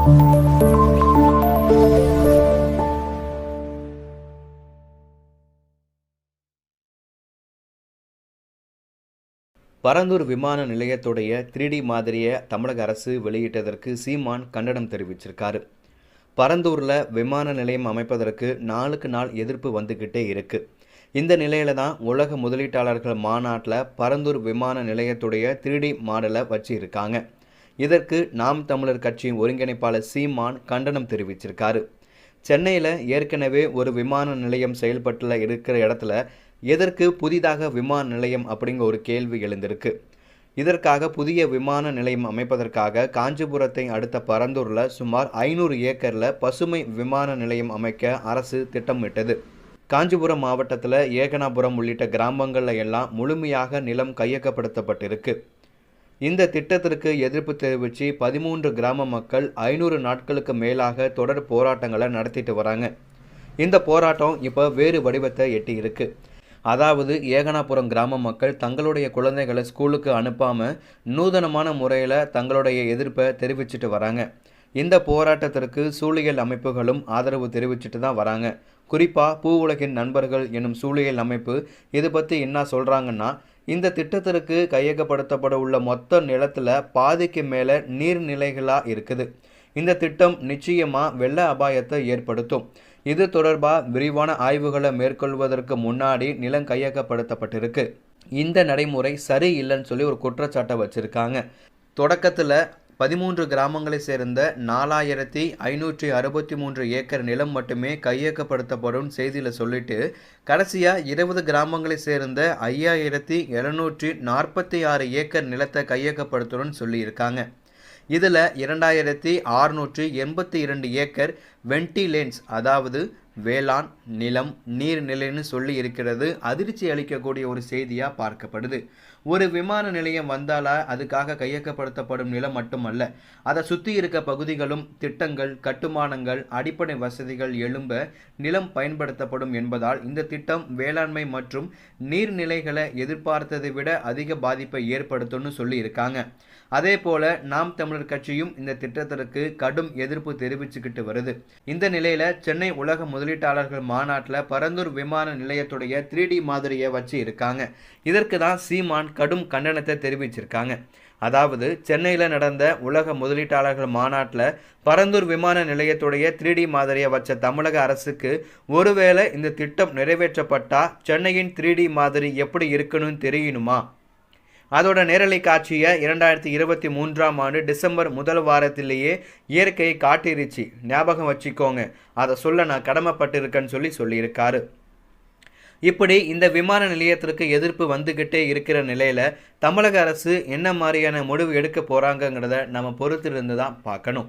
பரந்தூர் விமான நிலையத்துடைய three D மாதிரியை தமிழக அரசு வெளியிட்டதற்கு சீமான் கண்டனம் தெரிவிச்சிருக்காரு. பரந்தூரில் விமான நிலையம் அமைப்பதற்கு நாளுக்கு நாள் எதிர்ப்பு வந்துக்கிட்டே இருக்கு. இந்த நிலையில தான் உலக முதலீட்டாளர்கள் மாநாட்டில் பரந்தூர் விமான நிலையத்துடைய த்ரீ டி மாடலை வச்சு இருக்காங்க இதற்கு நாம் தமிழர் கட்சியின் ஒருங்கிணைப்பாளர் சீமான் கண்டனம் தெரிவிச்சிருக்காரு. சென்னையில் ஏற்கனவே ஒரு விமான நிலையம் செயல்பட்டுல இருக்கிற இடத்துல எதற்கு புதிதாக விமான நிலையம் அப்படிங்கிற ஒரு கேள்வி எழுந்திருக்கு. இதற்காக புதிய விமான நிலையம் அமைப்பதற்காக காஞ்சிபுரத்தை அடுத்த பரந்தூரில் சுமார் ஐநூறு ஏக்கரில் பசுமை விமான நிலையம் அமைக்க அரசு திட்டமிட்டது. காஞ்சிபுரம் மாவட்டத்தில் ஏகனாபுரம் உள்ளிட்ட கிராமங்களில் எல்லாம் முழுமையாக நிலம் கையகப்படுத்தப்பட்டிருக்கு. இந்த திட்டத்திற்கு எதிர்ப்பு தெரிவித்து பதிமூன்று கிராம மக்கள் ஐநூறு நாட்களுக்கு மேலாக தொடர் போராட்டங்களை நடத்திட்டு வராங்க. இந்த போராட்டம் இப்போ வேறு வடிவத்தை எட்டி இருக்கு. அதாவது ஏகனாபுரம் கிராம மக்கள் தங்களுடைய குழந்தைகளை ஸ்கூலுக்கு அனுப்பாமல் நூதனமான முறையில் தங்களுடைய எதிர்ப்பை தெரிவிச்சிட்டு வராங்க. இந்த போராட்டத்திற்கு சூழியல் அமைப்புகளும் ஆதரவு தெரிவிச்சிட்டு தான் வராங்க. குறிப்பாக பூ உலகின் நண்பர்கள் எனும் சூழியல் அமைப்பு இது பற்றி என்ன சொல்கிறாங்கன்னா இந்த திட்டத்திற்கு கையகப்படுத்தப்பட உள்ள மொத்த நிலத்தில் பாதிக்கு மேலே நீர்நிலைகளாக இருக்குது. இந்த திட்டம் நிச்சயமாக வெள்ள அபாயத்தை ஏற்படுத்தும். இது தொடர்பாக விரிவான ஆய்வுகளை மேற்கொள்வதற்கு முன்னாடி நிலம் கையகப்படுத்தப்பட்டிருக்கு. இந்த நடைமுறை சரியில்லைன்னு சொல்லி ஒரு குற்றச்சாட்டை வச்சுருக்காங்க. தொடக்கத்தில் பதிமூன்று கிராமங்களை சேர்ந்த நாலாயிரத்தி ஐநூற்றி அறுபத்தி மூன்று ஏக்கர் நிலம் மட்டுமே கையகப்படுத்தப்படும் செய்தியில் சொல்லிட்டு கடைசியாக இருபது கிராமங்களை சேர்ந்த ஐயாயிரத்தி எழுநூற்றி நாற்பத்தி ஆறு ஏக்கர் நிலத்தை கையகப்படுத்தணும்னு சொல்லியிருக்காங்க. இதில் இரண்டாயிரத்தி ஆறுநூற்றி எண்பத்தி இரண்டு ஏக்கர் வென்டிலேன்ஸ் அதாவது வேளாண் நிலம் நீர்நிலைன்னு சொல்லி இருக்கிறது அதிர்ச்சி அளிக்கக்கூடிய ஒரு செய்தியாக பார்க்கப்படுது. ஒரு விமான நிலையம் வந்தாலா அதுக்காக கையகப்படுத்தப்படும் நிலம் மட்டுமல்ல அதை சுற்றி இருக்க பகுதிகளும் திட்டங்கள் கட்டுமானங்கள் அடிப்படை வசதிகள் எழும்ப நிலம் பயன்படுத்தப்படும் என்பதால் இந்த திட்டம் வேளாண்மை மற்றும் நீர்நிலைகளை எதிர்பார்த்ததை விட அதிக பாதிப்பை ஏற்படுத்தும்னு சொல்லி இருக்காங்க அதே போல நாம் தமிழர் கட்சியும் இந்த திட்டத்திற்கு கடும் எதிர்ப்பு தெரிவிச்சுக்கிட்டு வருது. இந்த நிலையில சென்னை உலக முதலீட்டாளர்கள் மாநாட்டில் பரந்தூர் விமான நிலையத்துடைய த்ரீ டி மாதிரியை வச்சு இருக்காங்க. இதற்கு தான் சீமான் கடும் கண்டனத்தை தெரிவிச்சிருக்காங்க. அதாவது சென்னையில் நடந்த உலக முதலீட்டாளர்கள் மாநாட்டில் பரந்தூர் விமான நிலையத்துடைய த்ரீ டி மாதிரியை வச்ச தமிழக அரசுக்கு ஒருவேளை இந்த திட்டம் நிறைவேற்றப்பட்டால் சென்னையின் த்ரீ டி மாதிரி எப்படி இருக்கணும்னு தெரியணுமா? அதோட நேரலை காட்சியை இரண்டாயிரத்தி இருபத்தி மூன்றாம் ஆண்டு டிசம்பர் முதல் வாரத்திலேயே இயற்கையை காட்டிருச்சு. ஞாபகம் வச்சுக்கோங்க. அதை சொல்ல நான் கடமைப்பட்டிருக்கேன்னு சொல்லி சொல்லியிருக்காரு. இப்படி இந்த விமான நிலையத்திற்கு எதிர்ப்பு வந்துக்கிட்டே இருக்கிற நிலையில் தமிழக அரசு என்ன மாதிரியான முடிவு எடுக்க போகிறாங்கங்கிறத நம்ம பொறுத்திருந்து தான் பார்க்கணும்.